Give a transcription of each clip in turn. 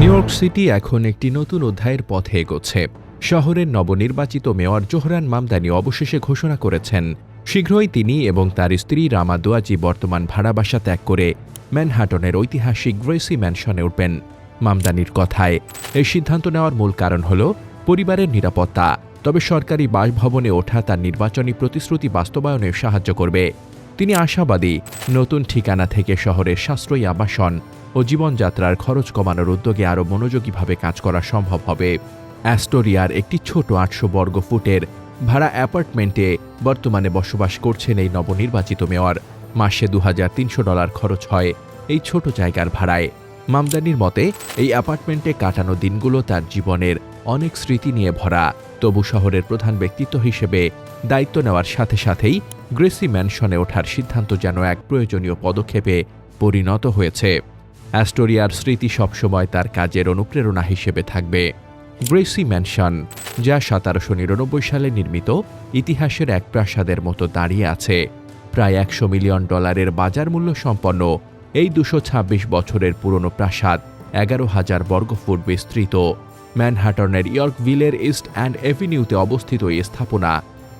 New York city এখন একটি নতুন অধ্যায়ের পথে এগোচ্ছে। শহরের নবনির্বাচিত মেয়র জোহরান মামদানি অবশেষে ঘোষণা করেছেন, শীঘ্রই তিনি এবং তার স্ত্রী রামা দোয়াজি বর্তমান ভাড়া বাসা ত্যাগ করে ম্যানহাটনের ঐতিহাসিক গ্রেসি ম্যানশনে উঠবেন। মামদানির কথায়, এই সিদ্ধান্ত নেওয়ার মূল কারণ হল পরিবারের নিরাপত্তা, তবে সরকারি বাসভবনে ওঠা তার নির্বাচনী প্রতিশ্রুতি বাস্তবায়নে সাহায্য করবে। তিনি আশাবাদী নতুন ঠিকানা থেকে শহরের সাশ্রয়ী আবাসন ও জীবনযাত্রার খরচ কমানোর উদ্যোগে আরও মনোযোগীভাবে কাজ করা সম্ভব হবে। অ্যাস্টোরিয়ার একটি ছোট আটশো বর্গ ফুটের ভাড়া অ্যাপার্টমেন্টে বর্তমানে বসবাস করছেন এই নবনির্বাচিত মেয়র। মাসে দু হাজার তিনশো ডলার খরচ হয় এই ছোট জায়গার ভাড়ায়। মামদানির মতে, এই অ্যাপার্টমেন্টে কাটানো দিনগুলো তার জীবনের অনেক স্মৃতি নিয়ে ভরা। তবু শহরের প্রধান ব্যক্তিত্ব হিসেবে দায়িত্ব নেওয়ার সাথে সাথেই গ্রেসি ম্যানশনে ওঠার সিদ্ধান্ত যেন এক প্রয়োজনীয় পদক্ষেপে পরিণত হয়েছে। অ্যাস্টোরিয়ার স্মৃতি সবসময় তার কাজের অনুপ্রেরণা হিসেবে থাকবে। গ্রেসি ম্যানশন, যা সতেরোশো নিরানব্বই সালে নির্মিত, ইতিহাসের এক প্রাসাদের মতো দাঁড়িয়ে আছে। প্রায় একশো মিলিয়ন ডলারের বাজার মূল্য সম্পন্ন এই দুশো ছাব্বিশ বছরের পুরনো প্রাসাদ এগারো হাজার বর্গফুট বিস্তৃত। ম্যানহাটনের ইয়র্কভিলের ইস্ট অ্যান্ড এভিনিউতে অবস্থিত এই স্থাপনা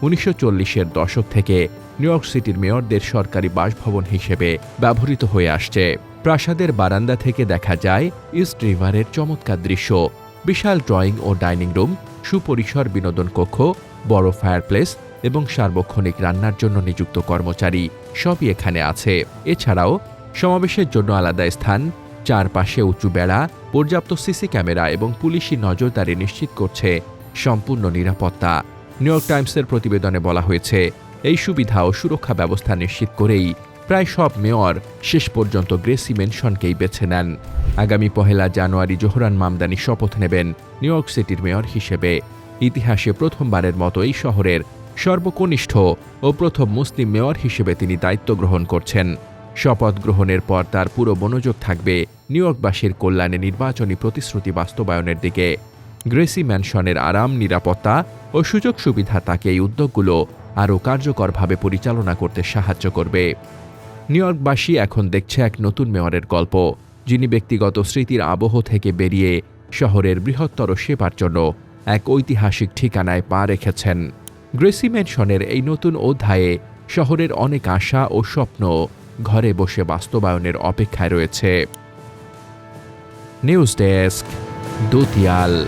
উনিশশো চল্লিশের দশক থেকে নিউ ইয়র্ক সিটির মেয়রদের সরকারি বাসভবন হিসেবে ব্যবহৃত হয়ে আসছে। প্রাসাদের বারান্দা থেকে দেখা যায় ইস্ট রিভারের চমৎকার দৃশ্য। বিশাল ড্রয়িং ও ডাইনিং রুম, সুপরিসর বিনোদন কক্ষ, বড় ফায়ারপ্লেস এবং সার্বক্ষণিক রান্নার জন্য নিযুক্ত কর্মচারী সবই এখানে আছে। এছাড়াও সমাবেশের জন্য আলাদা স্থান, চারপাশে উঁচু বেড়া, পর্যাপ্ত সিসি ক্যামেরা এবং পুলিশি নজরদারি নিশ্চিত করছে সম্পূর্ণ নিরাপত্তা। নিউ ইয়র্ক টাইমসের প্রতিবেদনে বলা হয়েছে, এই সুবিধা ও সুরক্ষা ব্যবস্থা নিশ্চিত করেই প্রায় সব মেয়র শেষ পর্যন্ত গ্রেসি মেনশনকেই বেছে নেন। আগামী পহেলা জানুয়ারি জোহরান মামদানি শপথ নেবেন নিউ ইয়র্ক সিটির মেয়র হিসেবে। ইতিহাসে প্রথমবারের মতো এই শহরের সর্বকনিষ্ঠ ও প্রথম মুসলিম মেয়র হিসেবে তিনি দায়িত্ব গ্রহণ করছেন। শপথ গ্রহণের পর তার পুরো মনোযোগ থাকবে নিউ ইয়র্কবাসীর কল্যাণে নির্বাচনী প্রতিশ্রুতি বাস্তবায়নের দিকে। গ্রেসি ম্যানশনের আরাম, নিরাপত্তা ও সুযোগ সুবিধা তাকে এই উদ্যোগগুলো আরও কার্যকরভাবে পরিচালনা করতে সাহায্য করবে। নিউ ইয়র্কবাসী এখন দেখছে এক নতুন মেয়রের গল্প, যিনি ব্যক্তিগত স্মৃতির আবহ থেকে বেরিয়ে শহরের বৃহত্তর সেবার জন্য এক ঐতিহাসিক ঠিকানায় পা রেখেছেন। গ্রেসি ম্যানশনের এই নতুন অধ্যায়ে শহরের অনেক আশা ও স্বপ্ন ঘরে বসে বাস্তবায়নের অপেক্ষায় রয়েছে। News desk, Dutiyal.